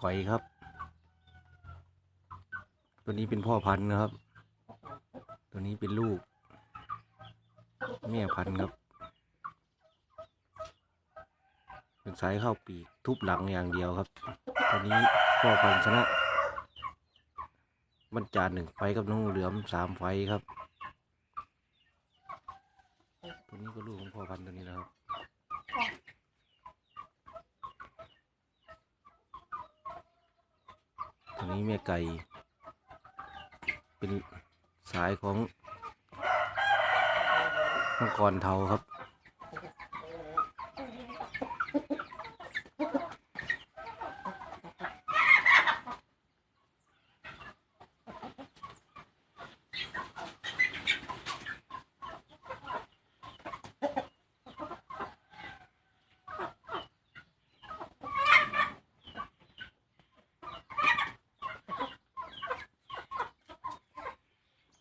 ก่อยครับ ตัวนี้เป็นพ่อพันธุ์นะครับ ตัวนี้เป็นลูกแม่พันธุ์ครับ เป็นสายเข้าปีกทุบหลังอย่างเดียวครับ ตัวนี้พ่อพันธุ์ชนะบรรจารหนึ่งไฟกับน้องเหลือมสามไฟครับ ตัวนี้ก็ลูกของพ่อพันธุ์ตัวนี้นะครับ ตัว นี้แม่ไก่ เป็นสายของมังกรเทาครับ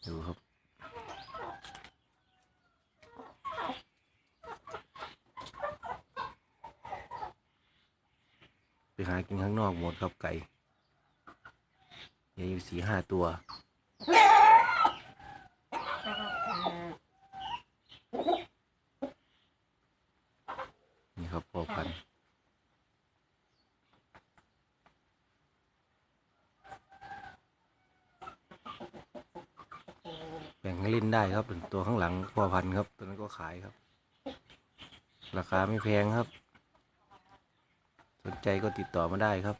ดูครับไปหากินข้างนอกหมดครับไก่ยังอยู่สี่ห้าตัว นี่ครับพอพันธุ์ บ่งให้เล่นได้ครับตัวข้างหลังพ่อพันธุ์ครับ ตัวนั้นก็ขายครับ ราคาไม่แพงครับ สนใจก็ติดต่อมาได้ครับ